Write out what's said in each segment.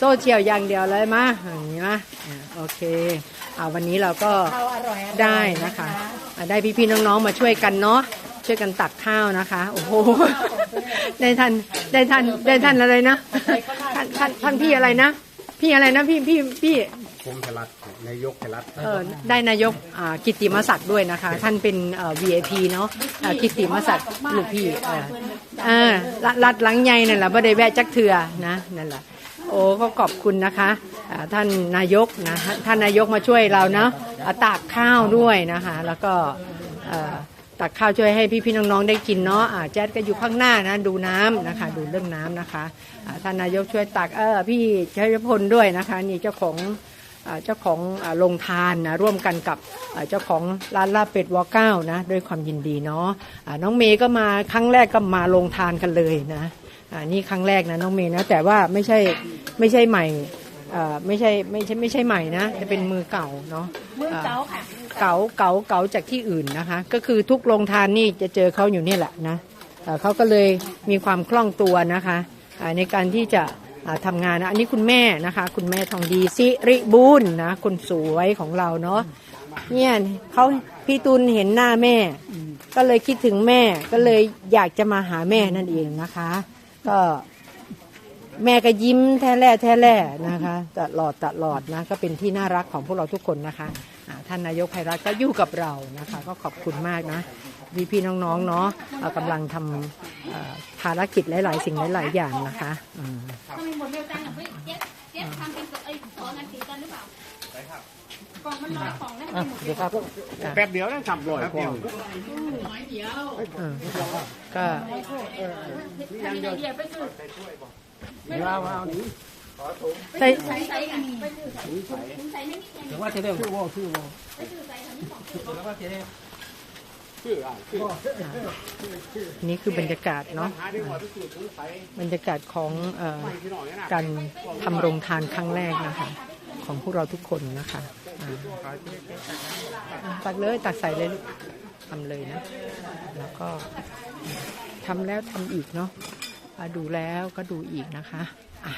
โซเชียลอย่างเดียวเลยมาอย่างนี้นะอ่าโอเคอ่าวันนี้เราก็ข้าวอร่อยๆได้นะคะอ่าได้พี่ๆน้องๆมาช่วยกันเนาะช่วยกันตักข้าวนะคะ โอ้โหได้ท่านได้ท่านได้ท่านอะไรนะท่านท่านท่านพี่อะไรนะ พี่อะไรนะพี่พี่พี่ ผมไทยรัฐนายกไทยรัฐเอ่อได้นายกอ่ากิตติมศักดิ์ด้วยนะคะ ท่านเป็นเอ่อ VIP เนาะอ่ากิตติมศักดิ์ลูกพี่เอ่ออ่ารัดรัดหลังใหญ่นั่นแหละบ่ได้แวะจักเถื่อนะนั่นแหละ โอ้ก็ขอบคุณนะคะท่านนายกนะท่านนายกมาช่วยเราเนาะตากข้าวด้วยนะคะ แล้วก็ตักข้าวช่วยให้พี่ๆน้องๆได้กินเนาะแจ๊ดก็อยู่ข้างหน้านะดูน้ำนะคะ ดูเรื่องน้ำนะคะท่านนายกช่วยตักเออพี่ชัยพลด้วยนะคะ นี่เจ้าของเจ้าของโรงทานนะร่วมกันกับเจ้าของร้านลาเป็ดวอเก้านะด้วยความยินดีเนาะน้องเมย์ก็มาครั้งแรกก็มาโรงทานกันเลยนะ อ่านี่ครั้งแรกนะน้องเมย์นะแต่ว่าไม่ใช่ไม่ใช่ใหม่อ่าไม่ใช่ไม่ใช่ไม่ใช่ใหม่นะจะเป็นมือเก่าเนาะมือเจ้าค่ะเก๋าเก๋าเก๋าจากที่อื่นนะคะ ก็คือทุกโรงทานนี่จะเจอเขาอยู่นี่แหละนะเอ่อเขาก็เลยมีความคล่องตัวนะคะอ่าในการที่จะอ่าทำงานนะอันนี้คุณแม่นะคะ คุณแม่ทองดีสิริบุญนะคนสวยของเราเนาะเนี่ยเขาพี่ตุลเห็นหน้าแม่ ก็เลยคิดถึงแม่ก็เลยอยากจะมาหาแม่นั่นเองนะคะ ก็แม่ก็ยิ้มแท้แล่แท้แล่นะคะตลอดตลอดนะก็เป็นที่น่ารักของพวกเราทุกคนนะคะท่านนายกไพรัตก็อยู่กับเรานะคะ ก็ขอบคุณมากนะพี่พี่น้องๆเนาะกำลังทำภารกิจหลาย ๆ สิ่งหลาย ๆ อย่างนะคะ กล่องมันลอยกล่องได้ไหมหมดเดี๋ยวครับแป๊บเดียวนะขับลอยพออืมก็ทำยังไงดีอะไปซื้อว้าวว้าวใส่ใส่ใส่กันไปซื้อใส่ถุงใส่ไม่มีแค่ถึงว่าจะได้ชื่อว่าชื่อว่าไปซื้อใส่ทำนี่ของซื้อแล้วว่าจะได้ชื่ออะชื่อนี่คือบรรยากาศเนาะหาที่ว่าที่สุดสงสัยบรรยากาศของเอ่อพี่หน่อยนะการทำโรงทานครั้งแรกนะคะ ของพวกเราทุกคนนะคะอ่าอะ ตักเลยตักใส่เลยลูกทำเลยนะ แล้วก็ทำแล้วทำอีกเนาะะดูแล้วก็ดูอีกนะคะอะ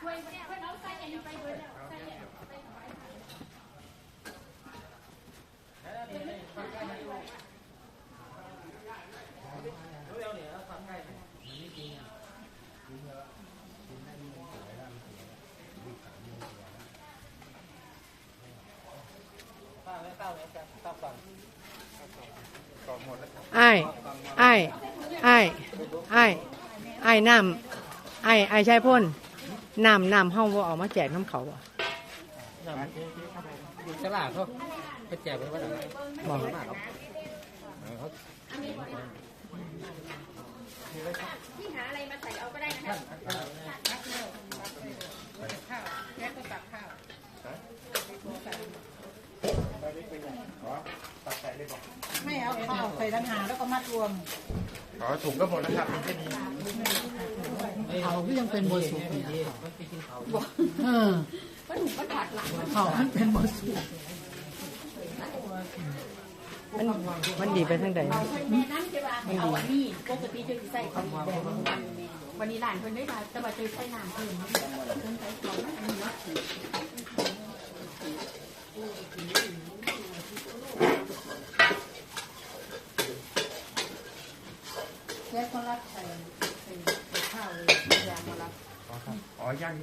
ถ้วยเนี่ยเราใส่อันนี้ไปด้วยแล้วใส่เนี่ยไปถวายพระ ไอ้ไอ้ไอ้ไอ้ไอ้น้ำไอ้ไอ้ใช่พ่นน้ำน้ำห้องว่าเอามาแจกน้ำเขาบ่อยู่ตลาดเขาไปแจกไปว่าอะไรบอกที่หาอะไร มาใส่เอาก็ได้นะคะไม่เอาข้าวใส่ตังหาแล้วก็มัดรวมขอถุงก็หมดแล้วครับแค่นี้เขาก็ยังเป็นโบสุกเออเขามันเป็นโบสุก มันมันดีไปทั้งใดแม่น้ำจะว่าเอาอันนี้ปกติจะใส่ของแดงวันนี้หลานคนได้มาแต่ว่าเจอใส่น้ำเพิ่มเพิ่มใส่ของอันนี้เนาะแค่คนรักใส่ใส่ข้าวเลยยากมารับอ๋อครับอ๋อย่าง